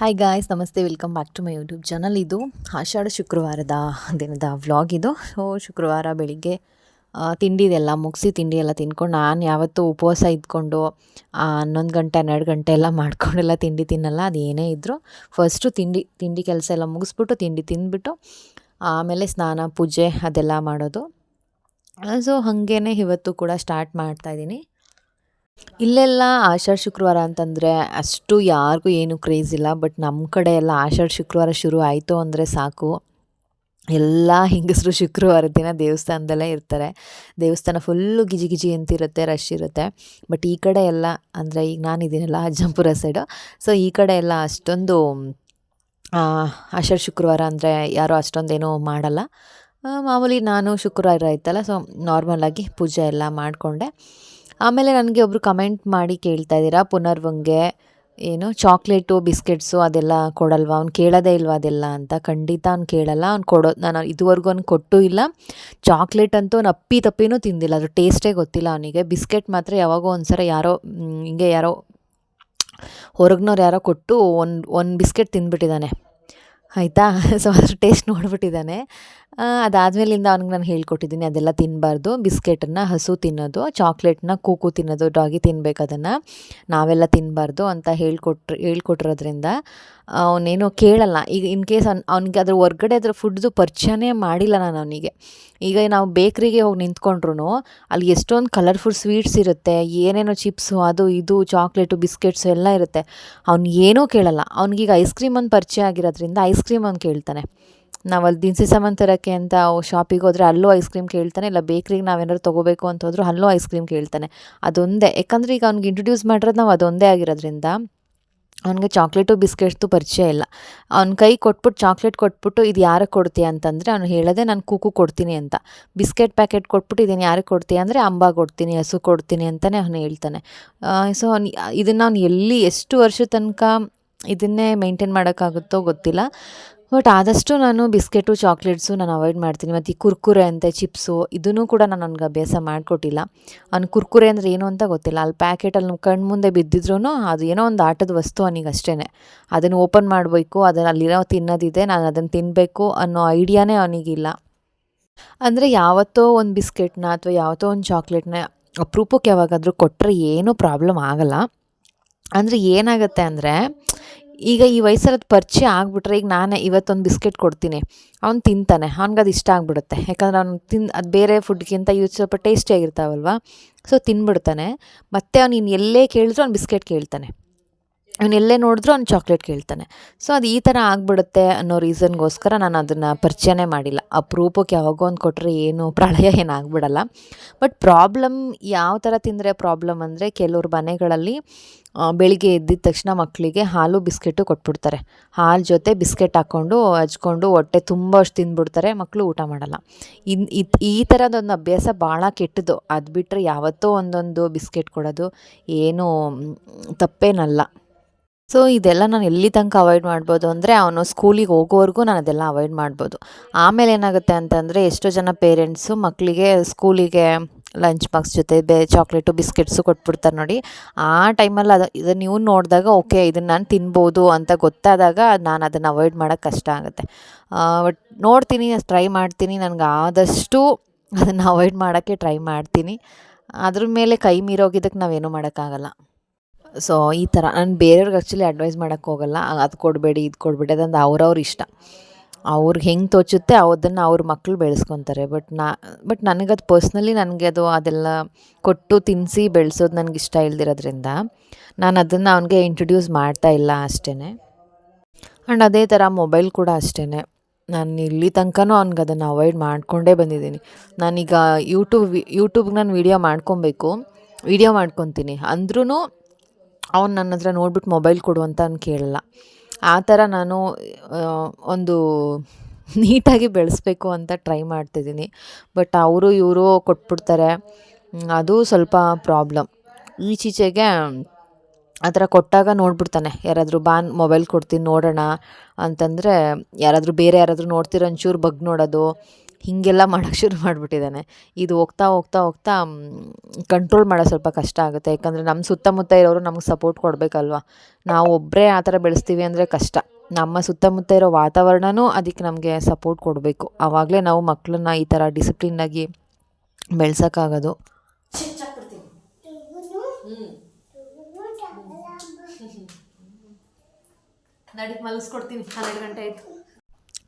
Hi guys ನಮಸ್ತೆ. Welcome back to my YouTube channel ಇದು ಆಷಾಢ ಶುಕ್ರವಾರದ ದಿನದ ವ್ಲಾಗ್ ಇದು. ಸೊ ಶುಕ್ರವಾರ ಬೆಳಿಗ್ಗೆ ತಿಂಡಿ ತಿಂಡಿದೆಲ್ಲ ಮುಗಿಸಿ ತಿಂಡಿ ಎಲ್ಲ ತಿನ್ಕೊಂಡು ನಾನು ಯಾವತ್ತೂ ಉಪವಾಸ ಇದ್ಕೊಂಡು ಹನ್ನೊಂದು ಗಂಟೆ, ಹನ್ನೆರಡು ಗಂಟೆ ಎಲ್ಲ ಮಾಡ್ಕೊಂಡೆಲ್ಲ ತಿಂಡಿ ತಿನ್ನಲ್ಲ, ಅದು ಏನೇ ಇದ್ದರೂ ಫಸ್ಟು ತಿಂಡಿ ತಿಂಡಿ ಕೆಲಸ ಎಲ್ಲ ಮುಗಿಸ್ಬಿಟ್ಟು ತಿಂಡಿ ತಿಂದ್ಬಿಟ್ಟು, ಆಮೇಲೆ ಸ್ನಾನ, ಪೂಜೆ ಅದೆಲ್ಲ ಮಾಡೋದು. ಸೊ ಹಾಗೇ ಇವತ್ತು ಕೂಡ ಸ್ಟಾರ್ಟ್ ಮಾಡ್ತಾಯಿದ್ದೀನಿ ಇಲ್ಲೆಲ್ಲ ಆಷಾಢ ಶುಕ್ರವಾರ ಅಂತಂದರೆ ಅಷ್ಟು ಯಾರಿಗೂ ಏನು ಕ್ರೇಜ್ ಇಲ್ಲ ಬಟ್ ನಮ್ಮ ಕಡೆ ಎಲ್ಲ ಆಷಾಢ ಶುಕ್ರವಾರ ಶುರು ಆಯಿತು ಅಂದರೆ ಸಾಕು. ಎಲ್ಲ ಹೆಂಗಸರು ಶುಕ್ರವಾರ ದಿನ ದೇವಸ್ಥಾನದಲ್ಲೇ ಇರ್ತಾರೆ. ದೇವಸ್ಥಾನ ಫುಲ್ಲು ಗಿಜಿ ಗಿಜಿ ಅಂತಿರುತ್ತೆ ರಶ್ ಇರುತ್ತೆ. ಬಟ್ ಈ ಕಡೆ ಎಲ್ಲ ಅಂದರೆ ಈಗ ನಾನಿದ್ದೀನಲ್ಲ ಅಜ್ಜಂಪುರ ಸೈಡು ಸೊ ಈ ಕಡೆ ಎಲ್ಲ ಅಷ್ಟೊಂದು ಆಷಾಢ ಶುಕ್ರವಾರ ಅಂದರೆ ಯಾರೂ ಅಷ್ಟೊಂದೇನೂ ಮಾಡಲ್ಲ. ಮಾಮೂಲಿ ನಾನು ಶುಕ್ರವಾರ ಇತ್ತಲ್ಲ ಸೊ ನಾರ್ಮಲಾಗಿ ಪೂಜೆ ಎಲ್ಲ ಮಾಡಿಕೊಂಡೆ. ಆಮೇಲೆ ನನಗೆ ಒಬ್ಬರು ಕಮೆಂಟ್ ಮಾಡಿ ಕೇಳ್ತಾ ಇದ್ದೀರಾ? ಪುನರ್ವಂಗೆ ಏನು ಚಾಕ್ಲೇಟು ಬಿಸ್ಕೆಟ್ಸು ಅದೆಲ್ಲ ಕೊಡಲ್ವಾ? ಅವ್ನು ಕೇಳೋದೇ ಇಲ್ವಾ ಅದೆಲ್ಲ ಅಂತ? ಖಂಡಿತ ಅವ್ನು ಕೇಳಲ್ಲ. ಅವ್ನು ಕೊಡೋ, ನಾನು ಇದುವರೆಗೂ ಅವ್ನು ಕೊಟ್ಟು ಇಲ್ಲ. ಚಾಕ್ಲೇಟ್ ಅಂತೂ ಅವ್ನು ಅಪ್ಪಿ ತಪ್ಪಿನೂ ತಿಂದಿಲ್ಲ. ಅದ್ರ ಟೇಸ್ಟೇ ಗೊತ್ತಿಲ್ಲ ಅವನಿಗೆ. ಬಿಸ್ಕೆಟ್ ಮಾತ್ರ ಯಾವಾಗೋ ಒಂದು ಸಲ ಯಾರೋ ಹಿಂಗೆ ಯಾರೋ, ಹೊರಗ್ನವ್ರು ಯಾರೋ ಕೊಟ್ಟು ಒಂದು ಒಂದು ಬಿಸ್ಕೆಟ್ ತಿಂದ್ಬಿಟ್ಟಿದ್ದಾನೆ. ಆಯಿತಾ? ಸೊ ಅದ್ರ ಟೇಸ್ಟ್ ನೋಡ್ಬಿಟ್ಟಿದ್ದಾನೆ. ಅದಾದಮೇಲಿಂದ ಅವ್ನಿಗೆ ನಾನು ಹೇಳ್ಕೊಟ್ಟಿದ್ದೀನಿ, ಅದೆಲ್ಲ ತಿನ್ನಬಾರ್ದು ಬಿಸ್ಕೆಟನ್ನು ಹಸು ತಿನ್ನೋದು, ಚಾಕ್ಲೇಟ್ನ ಕೂಕು ತಿನ್ನೋದು ಡಾಗಿ ತಿನ್ಬೇಕು ಅದನ್ನು. ನಾವೆಲ್ಲ ತಿನ್ನಬಾರ್ದು ಅಂತ ಹೇಳ್ಕೊಟ್ರು, ಹೇಳ್ಕೊಟ್ರೋದ್ರಿಂದ ಅವನೇನು ಕೇಳಲ್ಲ. ಈಗ ಇನ್ ಕೇಸ್ ಅವ್ನು, ಅವ್ನಿಗೆ ಅದ್ರ ಹೊರ್ಗಡೆ ಅದ್ರ ಫುಡ್ದು ಪರಿಚಯನೇ ಮಾಡಿಲ್ಲ ನಾನು ಅವನಿಗೆ. ಈಗ ನಾವು ಬೇಕ್ರಿಗೆ ಹೋಗಿ ನಿಂತ್ಕೊಂಡ್ರು ಅಲ್ಲಿ ಎಷ್ಟೊಂದು ಕಲರ್ಫುಲ್ ಸ್ವೀಟ್ಸ್ ಇರುತ್ತೆ, ಏನೇನೋ ಚಿಪ್ಸು ಅದು ಇದು, ಚಾಕ್ಲೇಟು ಬಿಸ್ಕೆಟ್ಸು ಎಲ್ಲ ಇರುತ್ತೆ. ಅವ್ನು ಏನೂ ಕೇಳಲ್ಲ. ಅವ್ನಿಗೀಗ ಐಸ್ ಕ್ರೀಮ್ ಒಂದು ಪರಿಚಯ ಆಗಿರೋದ್ರಿಂದ ಐಸ್ ಕ್ರೀಮ್ ಅವ್ನು ಕೇಳ್ತಾನೆ. ನಾವು ಅಲ್ಲಿ ದಿನಸಿ ಸಾಮಾನು ತರೋಕ್ಕೆ ಅಂತ ಶಾಪಿಗೆ ಹೋದರೆ ಅಲ್ಲೂ ಐಸ್ ಕ್ರೀಮ್ ಕೇಳ್ತಾನೆ, ಇಲ್ಲ ಬೇಕ್ರಿಗೆ ನಾವೇನಾದ್ರು ತೊಗೋಬೇಕು ಅಂತ ಹೋದರೂ ಅಲ್ಲೂ ಐಸ್ ಕ್ರೀಮ್ ಕೇಳ್ತಾನೆ. ಅದೊಂದೇ, ಯಾಕಂದರೆ ಈಗ ಅವ್ನಿಗೆ ಇಂಟ್ರೊಡ್ಯೂಸ್ ಮಾಡಿರೋದು ನಾವು ಅದೊಂದೇ ಆಗಿರೋದ್ರಿಂದ ಅವನಿಗೆ ಚಾಕ್ಲೇಟು ಬಿಸ್ಕೆಟ್ಸ್ದು ಪರಿಚಯ ಇಲ್ಲ. ಅವ್ನ ಕೈ ಕೊಟ್ಬಿಟ್ಟು ಚಾಕ್ಲೇಟ್ ಕೊಟ್ಬಿಟ್ಟು ಇದು ಯಾರಿಗೆ ಕೊಡ್ತೀಯ ಅಂತಂದರೆ ಅವ್ನು ಹೇಳೋದೆ ನಾನು ಕೂಕು ಕೊಡ್ತೀನಿ ಅಂತ. ಬಿಸ್ಕೆಟ್ ಪ್ಯಾಕೆಟ್ ಕೊಟ್ಬಿಟ್ಟು ಇದನ್ನು ಯಾರಿಗೆ ಕೊಡ್ತೀಯ ಅಂದರೆ ಅಂಬ ಕೊಡ್ತೀನಿ, ಹಸು ಕೊಡ್ತೀನಿ ಅಂತಲೇ ಅವನು ಹೇಳ್ತಾನೆ. ಸೊ ಅವ್ನು, ಇದನ್ನು ಅವ್ನು ಎಲ್ಲಿ ಎಷ್ಟು ವರ್ಷದ ತನಕ ಇದನ್ನೇ ಮೇಂಟೈನ್ ಮಾಡೋಕ್ಕಾಗುತ್ತೋ ಗೊತ್ತಿಲ್ಲ. ಬಟ್ ಆದಷ್ಟು ನಾನು ಬಿಸ್ಕೆಟು, ಚಾಕ್ಲೇಟ್ಸು ನಾನು ಅವಾಯ್ಡ್ ಮಾಡ್ತೀನಿ. ಮತ್ತು ಈ ಕುರ್ಕುರೆ ಅಂತೆ, ಚಿಪ್ಸು ಇದನ್ನು ಕೂಡ ನಾನು ನನಗೆ ಅಭ್ಯಾಸ ಮಾಡಿಕೊಟ್ಟಿಲ್ಲ. ಅವ್ನು ಕುರ್ಕುರೆ ಅಂದರೆ ಏನು ಅಂತ ಗೊತ್ತಿಲ್ಲ. ಅಲ್ಲಿ ಪ್ಯಾಕೆಟಲ್ಲಿ ಕಣ್ಣು ಮುಂದೆ ಬಿದ್ದಿದ್ರೂ ಅದು ಏನೋ ಒಂದು ಆಟದ ವಸ್ತು ಅವನಿಗೆ ಅಷ್ಟೇ ಅದನ್ನು ಓಪನ್ ಮಾಡಬೇಕು, ಅದನ್ನು ಅಲ್ಲಿರೋ ತಿನ್ನೋದಿದೆ, ನಾನು ಅದನ್ನು ತಿನ್ನಬೇಕು ಅನ್ನೋ ಐಡಿಯಾನೇ ಅವನಿಗಿಲ್ಲ. ಅಂದರೆ ಯಾವತ್ತೋ ಒಂದು ಬಿಸ್ಕೆಟ್ನ ಅಥವಾ ಯಾವತ್ತೋ ಒಂದು ಚಾಕ್ಲೇಟ್ನ ಅಪರೂಪಕ್ಕೆ ಯಾವಾಗಾದರೂ ಕೊಟ್ಟರೆ ಏನೂ ಪ್ರಾಬ್ಲಮ್ ಆಗಲ್ಲ. ಅಂದರೆ ಏನಾಗುತ್ತೆ ಅಂದರೆ ಈಗ ಈ ವಯಸ್ಸಲ್ಲಿ ಪರಿಚಯ ಆಗಿಬಿಟ್ರೆ ಈಗ ನಾನೇ ಇವತ್ತೊಂದು ಬಿಸ್ಕೆಟ್ ಕೊಡ್ತೀನಿ. ಅವ್ನು ತಿಂತಾನೆ. ಅವ್ನಿಗೆ ಅದು ಇಷ್ಟ ಆಗಿಬಿಡುತ್ತೆ. ಯಾಕಂದ್ರೆ ಅವ್ನು ತಿನ್, ಅದು ಬೇರೆ ಫುಡ್ಗಿಂತ ಇವು ಸ್ವಲ್ಪ ಟೇಸ್ಟಿಯಾಗಿರ್ತಾವಲ್ವ? ಸೊ ತಿನ್ಬಿಡ್ತಾನೆ. ಮತ್ತು ಅವ್ನು ಇನ್ನು ಎಲ್ಲೇ ಕೇಳಿದ್ರು ಅವ್ನು ಬಿಸ್ಕೆಟ್ ಕೇಳ್ತಾನೆ. ಅವ್ನು ಎಲ್ಲೇ ನೋಡಿದ್ರು ಅವ್ನು ಚಾಕ್ಲೇಟ್ ಕೇಳ್ತಾನೆ. ಸೊ ಅದು ಈ ಥರ ಆಗಿಬಿಡುತ್ತೆ ಅನ್ನೋ ರೀಸನ್ಗೋಸ್ಕರ ನಾನು ಅದನ್ನು ಪರಿಚಯನೇ ಮಾಡಿಲ್ಲ. ಅಪರೂಪಕ್ಕೆ ಯಾವಾಗೋ ಒಂದು ಕೊಟ್ಟರೆ ಏನು ಪ್ರಳಯ ಏನು ಬಟ್ ಪ್ರಾಬ್ಲಮ್ ಯಾವ ಥರ ತಿಂದರೆ ಪ್ರಾಬ್ಲಮ್ ಅಂದರೆ ಕೆಲವ್ರ ಮನೆಗಳಲ್ಲಿ ಬೆಳಿಗ್ಗೆ ಎದ್ದಿದ ತಕ್ಷಣ ಮಕ್ಕಳಿಗೆ ಹಾಲು ಬಿಸ್ಕೆಟು ಕೊಟ್ಬಿಡ್ತಾರೆ. ಹಾಲು ಜೊತೆ ಬಿಸ್ಕೆಟ್ ಹಾಕ್ಕೊಂಡು ಹಚ್ಕೊಂಡು ಹೊಟ್ಟೆ ತುಂಬ ಅಷ್ಟು ತಿಂದ್ಬಿಡ್ತಾರೆ ಮಕ್ಕಳು ಊಟ ಮಾಡಲ್ಲ. ಇನ್ ಈ ಥರದೊಂದು ಅಭ್ಯಾಸ ಭಾಳ ಕೆಟ್ಟದ್ದು. ಅದು ಬಿಟ್ಟರೆ ಯಾವತ್ತೋ ಒಂದೊಂದು ಬಿಸ್ಕೆಟ್ ಕೊಡೋದು ಏನು ತಪ್ಪೇನಲ್ಲ. ಸೊ ಇದೆಲ್ಲ ನಾನು ಎಲ್ಲಿ ತನಕ ಅವಾಯ್ಡ್ ಮಾಡ್ಬೋದು ಅಂದರೆ ಅವನು ಸ್ಕೂಲಿಗೆ ಹೋಗೋವರೆಗೂ ನಾನು ಅದೆಲ್ಲ ಅವಾಯ್ಡ್ ಮಾಡ್ಬೋದು. ಆಮೇಲೆ ಏನಾಗುತ್ತೆ ಅಂತಂದರೆ ಎಷ್ಟೋ ಜನ ಪೇರೆಂಟ್ಸು ಮಕ್ಕಳಿಗೆ ಸ್ಕೂಲಿಗೆ ಲಂಚ್ ಬಾಕ್ಸ್ ಜೊತೆ ಬೇ ಚಾಕ್ಲೇಟು ಬಿಸ್ಕೆಟ್ಸು ಕೊಟ್ಬಿಡ್ತಾರೆ ನೋಡಿ. ಆ ಟೈಮಲ್ಲಿ ಅದು ಇದನ್ನು ನೀವು ನೋಡಿದಾಗ ಓಕೆ ಇದನ್ನು ನಾನು ತಿನ್ಬೋದು ಅಂತ ಗೊತ್ತಾದಾಗ ನಾನು ಅದನ್ನು ಅವಾಯ್ಡ್ ಮಾಡೋಕ್ಕೆ ಕಷ್ಟ ಆಗುತ್ತೆ. ಬಟ್ ನೋಡ್ತೀನಿ ಟ್ರೈ ಮಾಡ್ತೀನಿ, ನನಗೆ ಆದಷ್ಟು ಅದನ್ನು ಅವಾಯ್ಡ್ ಮಾಡೋಕ್ಕೆ ಟ್ರೈ ಮಾಡ್ತೀನಿ. ಅದ್ರ ಮೇಲೆ ಕೈ ಮೀರೋಗಿದ್ದಕ್ಕೆ ನಾವೇನೂ ಮಾಡೋಕ್ಕಾಗಲ್ಲ. ಸೊ ಈ ಥರ ನಾನು ಬೇರೆಯವ್ರಿಗೆ ಆ್ಯಕ್ಚುಲಿ ಅಡ್ವೈಸ್ ಮಾಡೋಕ್ಕೆ ಹೋಗಲ್ಲ. ಅದು ಕೊಡಬೇಡಿ, ಇದು ಕೊಡಬೇಡಿ, ಅದಂದು ಅವ್ರವ್ರ ಇಷ್ಟ. ಅವ್ರಿಗೆ ಹೆಂಗೆ ತೋಚುತ್ತೆ ಅದನ್ನು ಅವ್ರ ಮಕ್ಕಳು ಬೆಳೆಸ್ಕೊತಾರೆ. ಬಟ್ ನಾ ಬಟ್ ನನಗದು ಪರ್ಸ್ನಲಿ ನನಗೆ ಅದು ಅದೆಲ್ಲ ಕೊಟ್ಟು ತಿನ್ನಿಸಿ ಬೆಳೆಸೋದು ನನಗೆ ಇಷ್ಟ ಇಲ್ದಿರೋದ್ರಿಂದ ನಾನು ಅದನ್ನು ಅವನಿಗೆ ಇಂಟ್ರೊಡ್ಯೂಸ್ ಮಾಡ್ತಾ ಇಲ್ಲ ಅಷ್ಟೇ ಆ್ಯಂಡ್ ಅದೇ ಥರ ಮೊಬೈಲ್ ಕೂಡ ಅಷ್ಟೇ ನಾನು ಇಲ್ಲಿ ತನಕನೂ ಅವ್ನಿಗೆ ಅದನ್ನು ಅವಾಯ್ಡ್ ಮಾಡಿಕೊಂಡೇ ಬಂದಿದ್ದೀನಿ. ನಾನೀಗ ಯೂಟ್ಯೂಬ್ ಯೂಟ್ಯೂಬ್ಗೆ ನಾನು ವೀಡಿಯೋ ಮಾಡ್ಕೊಬೇಕು. ವೀಡಿಯೋ ಮಾಡ್ಕೊತೀನಿ. ಅಂದ್ರೂ ಅವ್ನು ನನ್ನ ಹತ್ರ ನೋಡ್ಬಿಟ್ಟು ಮೊಬೈಲ್ ಕೊಡು ಅಂತ ನಾನು ಕೇಳಲ್ಲ. ಆ ಥರ ನಾನು ಒಂದು ನೀಟಾಗಿ ಬೆಳೆಸ್ಬೇಕು ಅಂತ ಟ್ರೈ ಮಾಡ್ತಿದ್ದೀನಿ. ಬಟ್ ಅವರು ಇವರು ಕೊಟ್ಬಿಡ್ತಾರೆ. ಅದು ಸ್ವಲ್ಪ ಪ್ರಾಬ್ಲಮ್. ಈಚೀಚೆಗೆ ಆ ಥರ ಕೊಟ್ಟಾಗ ನೋಡ್ಬಿಡ್ತಾನೆ. ಯಾರಾದರೂ ಬಾನ್ ಮೊಬೈಲ್ ಕೊಡ್ತೀನಿ, ನೋಡೋಣ ಅಂತಂದರೆ ಯಾರಾದರೂ ಬೇರೆ ಯಾರಾದರೂ ನೋಡ್ತಿರೋ ಒಂಚೂರು ಬಗ್ ನೋಡೋದು. ಹೀಗೆಲ್ಲ ಮಾಡೋಕ್ಕೆ ಶುರು ಮಾಡಿಬಿಟ್ಟಿದ್ದಾನೆ. ಇದು ಹೋಗ್ತಾ ಹೋಗ್ತಾ ಹೋಗ್ತಾ ಕಂಟ್ರೋಲ್ ಮಾಡೋ ಸ್ವಲ್ಪ ಕಷ್ಟ ಆಗುತ್ತೆ. ಯಾಕಂದರೆ ನಮ್ಮ ಸುತ್ತಮುತ್ತ ಇರೋರು ನಮ್ಗೆ ಸಪೋರ್ಟ್ ಕೊಡಬೇಕಲ್ವ? ನಾವು ಒಬ್ಬರೇ ಆ ಥರ ಬೆಳೆಸ್ತೀವಿ ಅಂದರೆ ಕಷ್ಟ. ನಮ್ಮ ಸುತ್ತಮುತ್ತ ಇರೋ ವಾತಾವರಣವೂ ಅದಕ್ಕೆ ನಮಗೆ ಸಪೋರ್ಟ್ ಕೊಡಬೇಕು. ಆವಾಗಲೇ ನಾವು ಮಕ್ಕಳನ್ನ ಈ ಥರ ಡಿಸಿಪ್ಲಿನಾಗಿ ಬೆಳ್ಸೋಕ್ಕಾಗೋದು. ನಡಿಗೆ ಮಲಗಿಸ್ಕೊಡ್ತೀನಿ ಹನ್ನೆರಡು ಗಂಟೆ ಆಯಿತು.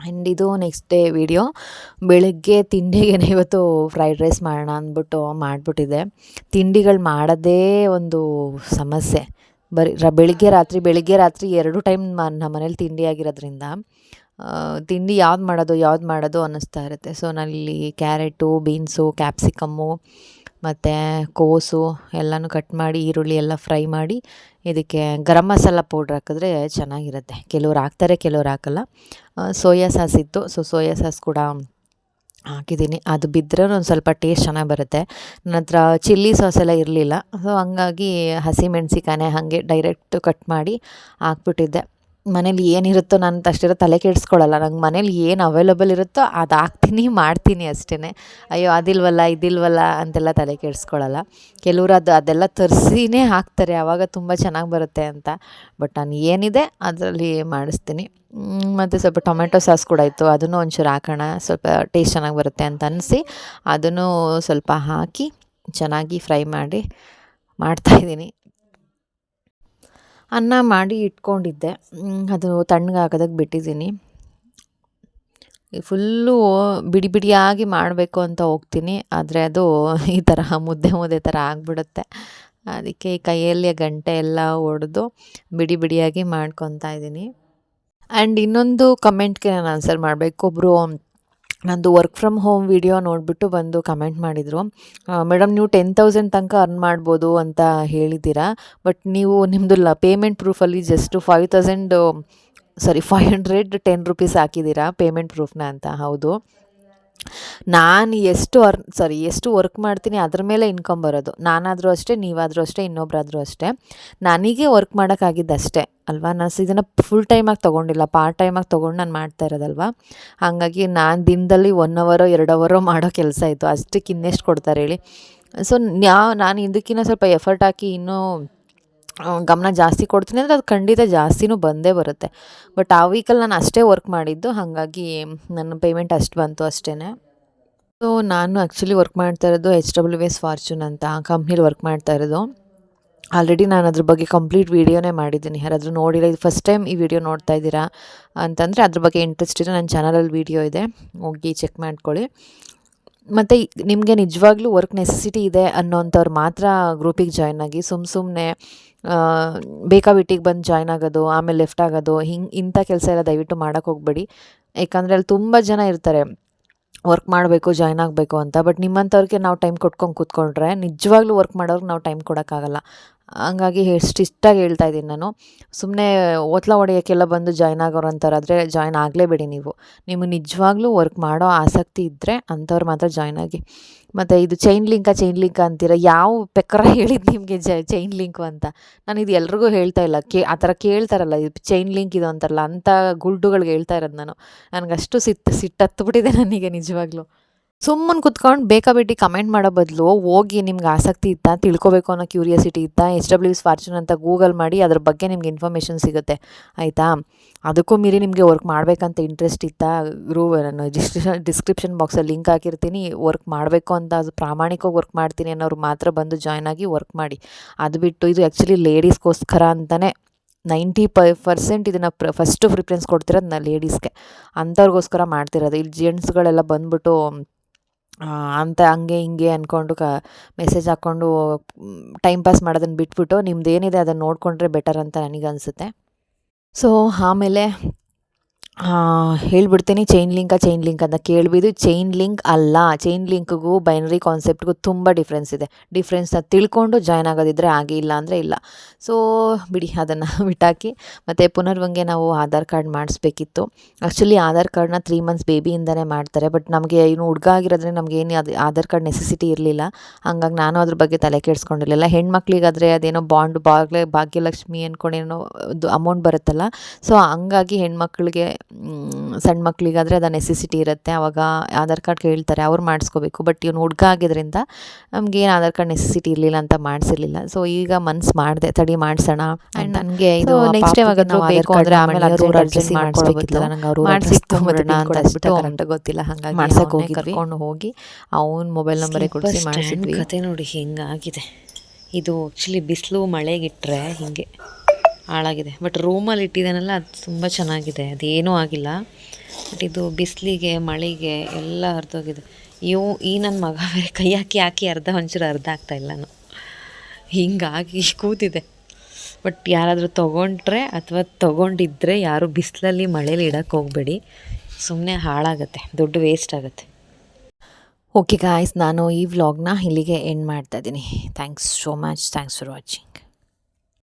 ಆ್ಯಂಡ್ ಇದು ನೆಕ್ಸ್ಟ್ ಡೇ ವಿಡಿಯೋ ಬೆಳಗ್ಗೆ ತಿಂಡಿಗೆ ಇವತ್ತು ಫ್ರೈಡ್ ರೈಸ್ ಮಾಡೋಣ ಅಂದ್ಬಿಟ್ಟು ಮಾಡಿಬಿಟ್ಟಿದೆ ತಿಂಡಿಗಳು ಮಾಡೋದೇ ಒಂದು ಸಮಸ್ಯೆ. ಬರೀ ರ, ಬೆಳಿಗ್ಗೆ ರಾತ್ರಿ ಬೆಳಿಗ್ಗೆ ರಾತ್ರಿ ಎರಡು ಟೈಮ್ ನಮ್ಮ ಮನೇಲಿ ತಿಂಡಿ ಆಗಿರೋದ್ರಿಂದ ತಿಂಡಿ ಯಾವ್ದು ಮಾಡೋದು ಯಾವ್ದು ಮಾಡೋದು ಅನ್ನಿಸ್ತಾ ಇರುತ್ತೆ. ಸೊ ನಾನಿಲ್ಲಿ ಕ್ಯಾರೆಟು ಬೀನ್ಸು ಕ್ಯಾಪ್ಸಿಕಮ್ಮು ಮತ್ತು ಕೋಸು ಎಲ್ಲನೂ ಕಟ್ ಮಾಡಿ, ಈರುಳ್ಳಿ ಎಲ್ಲ ಫ್ರೈ ಮಾಡಿ, ಇದಕ್ಕೆ ಗರಂ ಮಸಾಲ ಪೌಡ್ರ್ ಹಾಕಿದ್ರೆ ಚೆನ್ನಾಗಿರುತ್ತೆ. ಕೆಲವ್ರು ಹಾಕ್ತಾರೆ, ಕೆಲವ್ರು ಹಾಕಲ್ಲ. ಸೋಯಾ ಸಾಸ್ ಇತ್ತು. ಸೊ ಸೋಯಾ ಸಾಸ್ ಕೂಡ ಹಾಕಿದ್ದೀನಿ. ಅದು ಬಿದ್ದರೆ ಒಂದು ಸ್ವಲ್ಪ ಟೇಸ್ಟ್ ಚೆನ್ನಾಗಿ ಬರುತ್ತೆ. ನನ್ನ ಹತ್ರ ಚಿಲ್ಲಿ ಸಾಸ್ ಎಲ್ಲ ಇರಲಿಲ್ಲ. ಸೊ ಹಂಗಾಗಿ ಹಸಿ ಮೆಣಸಿಕಾನೆ ಹಾಗೆ ಡೈರೆಕ್ಟ್ ಕಟ್ ಮಾಡಿ ಹಾಕ್ಬಿಟ್ಟಿದ್ದೆ. ಮನೇಲಿ ಏನಿರುತ್ತೋ ನಾನು ಅಷ್ಟಿರೋ ತಲೆ ಕೆಡಿಸ್ಕೊಳ್ಳಲ್ಲ ನಂಗೆ ಮನೇಲಿ ಏನು ಅವೈಲಬಲ್ ಇರುತ್ತೋ ಅದು ಹಾಕ್ತೀನಿ ಮಾಡ್ತೀನಿ ಅಷ್ಟೇ ಅಯ್ಯೋ, ಅದಿಲ್ವಲ್ಲ, ಇದಿಲ್ವಲ್ಲ ಅಂತೆಲ್ಲ ತಲೆ ಕೆಡಿಸ್ಕೊಳ್ಳಲ್ಲ ಕೆಲವ್ರು ಅದು, ಅದೆಲ್ಲ ತರಿಸಿನೇ ಹಾಕ್ತಾರೆ. ಆವಾಗ ತುಂಬ ಚೆನ್ನಾಗಿ ಬರುತ್ತೆ ಅಂತ. ಬಟ್ ನಾನು ಏನಿದೆ ಅದರಲ್ಲಿ ಮಾಡಿಸ್ತೀನಿ. ಮತ್ತು ಸ್ವಲ್ಪ ಟೊಮೆಟೊ ಸಾಸ್ ಕೂಡ ಇತ್ತು. ಅದನ್ನು ಒಂಚೂರು ಹಾಕೋಣ. ಸ್ವಲ್ಪ ಟೇಸ್ಟ್ ಚೆನ್ನಾಗಿ ಬರುತ್ತೆ ಅಂತ ಅನಿಸಿ ಅದನ್ನು ಸ್ವಲ್ಪ ಹಾಕಿ ಚೆನ್ನಾಗಿ ಫ್ರೈ ಮಾಡಿ ಮಾಡ್ತಾಯಿದ್ದೀನಿ ಅನ್ನ ಮಾಡಿ ಇಟ್ಕೊಂಡಿದ್ದೆ. ಅದು ತಣ್ಣಗಾಗೋದಕ್ಕೆ ಬಿಟ್ಟಿದ್ದೀನಿ. ಫುಲ್ಲು ಬಿಡಿ ಬಿಡಿಯಾಗಿ ಮಾಡಬೇಕು ಅಂತ ಹೋಗ್ತೀನಿ. ಆದರೆ ಅದು ಈ ಥರ ಮುದ್ದೆ ಮುದ್ದೆ ಥರ ಆಗಿಬಿಡುತ್ತೆ. ಅದಕ್ಕೆ ಕೈಯಲ್ಲಿ ಗಂಟೆ ಎಲ್ಲ ಒಡೆದು ಬಿಡಿ ಬಿಡಿಯಾಗಿ ಮಾಡ್ಕೊತಾ ಇದ್ದೀನಿ. ಆ್ಯಂಡ್ ಇನ್ನೊಂದು ಕಮೆಂಟ್ಗೆ ನಾನು ಆನ್ಸರ್ ಮಾಡಬೇಕು. ಒಬ್ಬರು ನಂದು ವರ್ಕ್ ಫ್ರಮ್ ಹೋಮ್ ವಿಡಿಯೋ ನೋಡಿಬಿಟ್ಟು ಬಂದು ಕಮೆಂಟ್ ಮಾಡಿದರು. ಮೇಡಮ್, ನೀವು ಟೆನ್ ತೌಸಂಡ್ ತನಕ ಅರ್ನ್ ಮಾಡ್ಬೋದು ಅಂತ ಹೇಳಿದ್ದೀರಾ ಬಟ್ ನೀವು ನಿಮ್ಮದು ಲ payment ಪ್ರೂಫಲ್ಲಿ just five thousand sorry five hundred ten rupees ಹಾಕಿದ್ದೀರಾ ಪೇಮೆಂಟ್ ಪ್ರೂಫ್ನ ಅಂತ. ಹೌದು. ನಾನು ಎಷ್ಟು ಅರ್ ಸಾರಿ ಎಷ್ಟು ವರ್ಕ್ ಮಾಡ್ತೀನಿ ಅದ್ರ ಮೇಲೆ ಇನ್ಕಮ್ ಬರೋದು. ನಾನಾದರೂ ಅಷ್ಟೇ, ನೀವಾದರೂ ಅಷ್ಟೇ ಇನ್ನೊಬ್ಬರಾದರೂ ಅಷ್ಟೇ. ನನಗೆ ವರ್ಕ್ ಮಾಡೋಕ್ಕಾಗಿದ್ದು ಅಷ್ಟೇ ಅಲ್ವಾ? ನಾನು ಇದನ್ನು ಫುಲ್ ಟೈಮಾಗಿ ತೊಗೊಂಡಿಲ್ಲ ಪಾರ್ಟ್ ಟೈಮಾಗಿ ತೊಗೊಂಡು ನಾನು ಮಾಡ್ತಾ ಇರೋದಲ್ವಾ? ಹಾಗಾಗಿ ನಾನು ದಿನದಲ್ಲಿ ಒನ್ ಅವರೋ ಎರಡು ಅವರೋ ಮಾಡೋ ಕೆಲಸ ಇತ್ತು. ಅಷ್ಟಕ್ಕೆ ಇನ್ನೆಷ್ಟು ಕೊಡ್ತಾರೆ ಹೇಳಿ. ಸೊ ನಾನು ಇದಕ್ಕಿಂತ ಸ್ವಲ್ಪ ಎಫರ್ಟ್ ಹಾಕಿ ಇನ್ನೂ ಗಮನ ಜಾಸ್ತಿ ಕೊಡ್ತೀನಿ ಅಂದರೆ ಅದು ಖಂಡಿತ ಜಾಸ್ತಿನೂ ಬಂದೇ ಬರುತ್ತೆ. ಬಟ್ ಆ ವೀಕಲ್ಲಿ ನಾನು ಅಷ್ಟೇ ವರ್ಕ್ ಮಾಡಿದ್ದು, ಹಾಗಾಗಿ ನನ್ನ ಪೇಮೆಂಟ್ ಅಷ್ಟು ಬಂತು ಅಷ್ಟೇ ಸೊ ನಾನು ಆ್ಯಕ್ಚುಲಿ ವರ್ಕ್ ಮಾಡ್ತಾ ಇರೋದು ಎಚ್ ಡಬ್ಲ್ಯೂ ಎಸ್ ಫಾರ್ಚೂನ್ ಅಂತ ಆ ಕಂಪ್ನೀಲಿ ವರ್ಕ್ ಮಾಡ್ತಾ ಇರೋದು. ಆಲ್ರೆಡಿ ನಾನು ಅದ್ರ ಬಗ್ಗೆ ಕಂಪ್ಲೀಟ್ ವೀಡಿಯೋನೇ ಮಾಡಿದ್ದೀನಿ. ಯಾರಾದರೂ ನೋಡಿಲ್ಲ, ಇದು ಫಸ್ಟ್ ಟೈಮ್ ಈ ವಿಡಿಯೋ ನೋಡ್ತಾ ಇದ್ದೀರಾ ಅಂತಂದರೆ ಅದ್ರ ಬಗ್ಗೆ ಇಂಟ್ರೆಸ್ಟ್ ಇದೆ ನನ್ನ ಚಾನಲಲ್ಲಿ ವೀಡಿಯೋ ಇದೆ. ಹೋಗಿ ಚೆಕ್ ಮಾಡ್ಕೊಳ್ಳಿ. ಮತ್ತು ನಿಮಗೆ ನಿಜವಾಗ್ಲೂ ವರ್ಕ್ ನೆಸೆಸಿಟಿ ಇದೆ ಅನ್ನೋಂಥವ್ರು ಮಾತ್ರ ಗ್ರೂಪಿಗೆ ಜಾಯ್ನ್ ಆಗಿ ಸುಮ್ಮ ಸುಮ್ಮನೆ ಬೇಕಾಬಿಟ್ಟಿಗೆ ಬಂದು ಜಾಯ್ನ್ ಆಗೋದು, ಆಮೇಲೆ ಲೆಫ್ಟ್ ಆಗೋದು, ಹಿಂಗೆ ಇಂಥ ಕೆಲಸ ಎಲ್ಲ ದಯವಿಟ್ಟು ಮಾಡೋಕೆ ಹೋಗಬೇಡಿ. ಯಾಕಂದರೆ ಅಲ್ಲಿ ತುಂಬ ಜನ ಇರ್ತಾರೆ ವರ್ಕ್ ಮಾಡಬೇಕು ಜಾಯ್ನ್ ಆಗಬೇಕು ಅಂತ ಬಟ್ ನಿಮ್ಮಂಥವ್ರಿಗೆ ನಾವು ಟೈಮ್ ಕೊಟ್ಕೊಂಡು ಕೂತ್ಕೊಂಡ್ರೆ ನಿಜವಾಗ್ಲೂ ವರ್ಕ್ ಮಾಡೋರ್ಗೆ ನಾವು ಟೈಮ್ ಕೊಡೋಕ್ಕಾಗಲ್ಲ. ಹಂಗಾಗಿ ಇಷ್ಟಾಗಿ ಹೇಳ್ತಾ ಇದ್ದೀನಿ ನಾನು. ಸುಮ್ಮನೆ ಓತ್ಲ ಹೊಡೆಯೋಕ್ಕೆಲ್ಲ ಬಂದು ಜಾಯ್ನ್ ಆಗೋರು ಅಂತಾರಾದರೆ ಜಾಯ್ನ್ ಆಗಲೇಬೇಡಿ ನೀವು. ನಿಮಗೆ ನಿಜವಾಗ್ಲೂ ವರ್ಕ್ ಮಾಡೋ ಆಸಕ್ತಿ ಇದ್ದರೆ ಅಂಥವ್ರು ಮಾತ್ರ ಜಾಯ್ನ್ ಆಗಿ. ಮತ್ತು ಇದು ಚೈನ್ ಲಿಂಕ ಚೈನ್ ಲಿಂಕ ಅಂತೀರ? ಯಾವ ಪೆಕ್ಕರ ಹೇಳಿದ್ದು ನಿಮಗೆ ಜ, ಚೈನ್ ಲಿಂಕು ಅಂತ? ನಾನು ಇದು ಎಲ್ರಿಗೂ ಹೇಳ್ತಾ ಇಲ್ಲ. ಕೇ, ಆ ಥರ ಕೇಳ್ತಾರಲ್ಲ, ಇದು ಚೈನ್ ಲಿಂಕ್ ಇದು ಅಂತಾರಲ್ಲ, ಅಂಥ ಗುಲ್ಡುಗಳಿಗೆ ಹೇಳ್ತಾ ಇರೋದು ನಾನು. ನನಗಷ್ಟು ಸಿಟ್ಟು ಸಿಟ್ಟು ಹತ್ಬಿಟ್ಟಿದೆ ನನಗೆ ನಿಜವಾಗ್ಲೂ. ಸುಮ್ಮನೆ ಕುತ್ಕೊಂಡು ಬೇಕಾಬಿಟ್ಟು ಕಮೆಂಟ್ ಮಾಡೋ ಬದಲು ಹೋಗಿ ನಿಮ್ಗೆ ಆಸಕ್ತಿ ಇತ್ತಾ, ತಿಳ್ಕೊಬೇಕು ಅನ್ನೋ ಕ್ಯೂರಿಯಾಸಿಟಿ ಇತ್ತಾ ಎಚ್ ಡಬ್ಲ್ಯೂ ಎಸ್ ಫಾರ್ಚೂನ್ ಅಂತ ಗೂಗಲ್ ಮಾಡಿ ಅದ್ರ ಬಗ್ಗೆ ನಿಮ್ಗೆ ಇನ್ಫಾರ್ಮೇಷನ್ ಸಿಗುತ್ತೆ. ಆಯಿತಾ? ಅದಕ್ಕೂ ಮೀರಿ ನಿಮಗೆ ವರ್ಕ್ ಮಾಡಬೇಕಂತ ಇಂಟ್ರೆಸ್ಟ್ ಇತ್ತಾ? ಗ್ರೂ ನಾನು ಡಿಸ್ಕ್ರಿಪ್ಷನ್ ಡಿಸ್ಕ್ರಿಪ್ಷನ್ ಬಾಕ್ಸಲ್ಲಿ ಲಿಂಕ್ ಹಾಕಿರ್ತೀನಿ. ವರ್ಕ್ ಮಾಡಬೇಕು ಅಂತ ಅದು ಪ್ರಾಮಾಣಿಕವಾಗಿ ವರ್ಕ್ ಮಾಡ್ತೀನಿ ಅನ್ನೋರು ಮಾತ್ರ ಬಂದು ಜಾಯ್ನ್ ಆಗಿ ವರ್ಕ್ ಮಾಡಿ. ಅದು ಬಿಟ್ಟು ಇದು ಆ್ಯಕ್ಚುಲಿ ಲೇಡೀಸ್ಗೋಸ್ಕರ ಅಂತಲೇ ನೈಂಟಿ ಪ ಪರ್ಸೆಂಟ್ ಇದನ್ನು ಪ್ರ ಫಸ್ಟು ಪ್ರಿಫರೆನ್ಸ್ ಕೊಡ್ತಿರೋದು ನಾ ಲೇಡೀಸ್ಗೆ ಅಂಥವ್ರಿಗೋಸ್ಕರ ಮಾಡ್ತಿರೋದು. ಇಲ್ಲಿ ಜೆಂಟ್ಸ್ಗಳೆಲ್ಲ ಬಂದ್ಬಿಟ್ಟು ಅಂತ ಹಂಗೆ ಹಿಂಗೆ ಅಂದ್ಕೊಂಡು ಕ ಮೆಸೇಜ್ ಹಾಕ್ಕೊಂಡು ಟೈಮ್ ಪಾಸ್ ಮಾಡೋದನ್ನು ಬಿಟ್ಬಿಟ್ಟು ನಿಮ್ದು ಏನಿದೆ ಅದನ್ನು ನೋಡಿಕೊಂಡ್ರೆ ಬೆಟರ್ ಅಂತ ನನಗನ್ಸುತ್ತೆ. ಸೊ ಆಮೇಲೆ ಹೇಳ್ಬಿಡ್ತೀನಿ. ಚೈನ್ ಲಿಂಕ ಚೈನ್ ಲಿಂಕ್ ಅಂತ ಕೇಳ್ಬಿದ್ದು ಚೈನ್ ಲಿಂಕ್ ಅಲ್ಲ. ಚೈನ್ ಲಿಂಕ್ಗೂ ಬೈನರಿ ಕಾನ್ಸೆಪ್ಟ್ಗೂ ತುಂಬ ಡಿಫ್ರೆನ್ಸ್ ಇದೆ. ಡಿಫ್ರೆನ್ಸ್ನ ತಿಳ್ಕೊಂಡು ಜಾಯ್ನ್ ಆಗೋದಿದ್ರೆ ಹಾಗೆ ಇಲ್ಲ ಅಂದರೆ ಇಲ್ಲ. ಸೊ ಬಿಡಿ, ಅದನ್ನು ಬಿಟ್ಟಾಕಿ. ಮತ್ತು ಪುನರ್ವಂಗೆ ನಾವು ಆಧಾರ್ ಕಾರ್ಡ್ ಮಾಡಿಸ್ಬೇಕಿತ್ತು. ಆ್ಯಕ್ಚುಲಿ ಆಧಾರ್ ಕಾರ್ಡ್ನ ತ್ರೀ ಮಂತ್ಸ್ ಬೇಬಿಯಿಂದನೇ ಮಾಡ್ತಾರೆ. ಬಟ್ ನಮಗೆ ಇನ್ನು ಹುಡುಗ ಆಗಿರೋದ್ರೆ ನಮಗೆ ಏನು ಅದು, ಆಧಾರ್ ಕಾರ್ಡ್ ನೆಸೆಸಿಟಿ ಇರಲಿಲ್ಲ. ಹಂಗಾಗಿ ನಾನು ಅದ್ರ ಬಗ್ಗೆ ತಲೆ ಕೆಡಿಸ್ಕೊಂಡಿರಲಿಲ್ಲ. ಹೆಣ್ಮಕ್ಳಿಗಾದರೆ ಅದೇನೋ ಬಾಂಡ್ ಬಾಗ್ಲೆ ಭಾಗ್ಯಲಕ್ಷ್ಮಿ ಅಂದ್ಕೊಂಡೇನೋ ಅದು ಅಮೌಂಟ್ ಬರುತ್ತಲ್ಲ. ಸೊ ಹಂಗಾಗಿ ಹೆಣ್ಮಕ್ಳಿಗೆ ಸಣ್ಣ ಮಕ್ಕಳಿಗಾದರೆ ಅದು ನೆಸೆಸಿಟಿ ಇರುತ್ತೆ. ಆವಾಗ ಆಧಾರ್ ಕಾರ್ಡ್ ಕೇಳ್ತಾರೆ ಅವ್ರು ಮಾಡಿಸ್ಕೋಬೇಕು. ಬಟ್ ಇವನು ಹುಡುಗ ಆಗಿದ್ದರಿಂದ ನಮಗೇನು ಆಧಾರ್ ಕಾರ್ಡ್ ನೆಸೆಸಿಟಿ ಇರಲಿಲ್ಲ ಅಂತ ಮಾಡಿಸಿರ್ಲಿಲ್ಲ. ಸೊ ಈಗ ಮನ್ಸು ಮಾಡಿದೆ ತಡಿ ಮಾಡಿಸೋಣ ಆ್ಯಂಡ್ ನನಗೆ ಇದು ನೆಕ್ಸ್ಟ್ ಟೈಮ್ ಆಗೋದು ಬೇಕು ಅಂದರೆ ಆಮೇಲೆ ಅವ್ರು ಅರ್ಜೆಂಟ್ ಮಾಡಿಸ್ಬೇಕಿಲ್ಲ ನಂಗೆ ಅವರು ಮಾಡಿಸ್ಕೊಂಬಿಡೋಣ ಅಂತ ಗೊತ್ತಿಲ್ಲ ಹಾಗಾಗಿ ಮಾಡ್ಸೋಕೆ ಹೋಗಿ ಕರ್ಕೊಂಡು ಹೋಗಿ ಅವ್ನ ಮೊಬೈಲ್ ನಂಬರೇ ಕೊಡಿಸಿ ಮಾಡಿಸಿದ್ವಿ. ಕತೆ ನೋಡಿ ಹಿಂಗಾಗಿದೆ. ಇದು ಆ್ಯಕ್ಚುಲಿ ಬಿಸಿಲು ಮಳೆಗಿಟ್ಟರೆ ಹೀಗೆ. ಹಾಳಾಗಿದೆ. ಬಟ್ ರೂಮಲ್ಲಿ ಇಟ್ಟಿದ್ದಾನಲ್ಲ ಅದು ತುಂಬ ಚೆನ್ನಾಗಿದೆ. ಅದೇನೂ ಆಗಿಲ್ಲ. ಬಟ್ ಇದು ಬಿಸಿಲಿಗೆ, ಮಳೆಗೆ ಎಲ್ಲ ಹರಿದೋಗಿದೆ. ಇವು, ಈ ನನ್ನ ಮಗ ಕೈ ಹಾಕಿ ಹಾಕಿ ಅರ್ಧ ಒಂಚೂರು ಅರ್ಧ ಆಗ್ತಾ ಇಲ್ಲನು ಹಿಂಗಾಗಿ ಕೂತಿದೆ. ಬಟ್ ಯಾರಾದರೂ ತೊಗೊಂಡ್ರೆ ಅಥವಾ ತೊಗೊಂಡಿದ್ದರೆ ಯಾರು ಬಿಸಿಲಲ್ಲಿ, ಮಳೇಲಿ ಇಡಕ್ಕೆ ಹೋಗಬೇಡಿ. ಸುಮ್ಮನೆ ಹಾಳಾಗುತ್ತೆ. ದುಡ್ಡು ವೇಸ್ಟ್ ಆಗುತ್ತೆ. ಓಕೆ ಗಾಯ್ಸ್ ನಾನು ಈ ವ್ಲಾಗ್ನ ಇಲ್ಲಿಗೆ ಎಂಡ್ ಮಾಡ್ತಾ ಇದ್ದೀನಿ. Thanks so much thanks for watching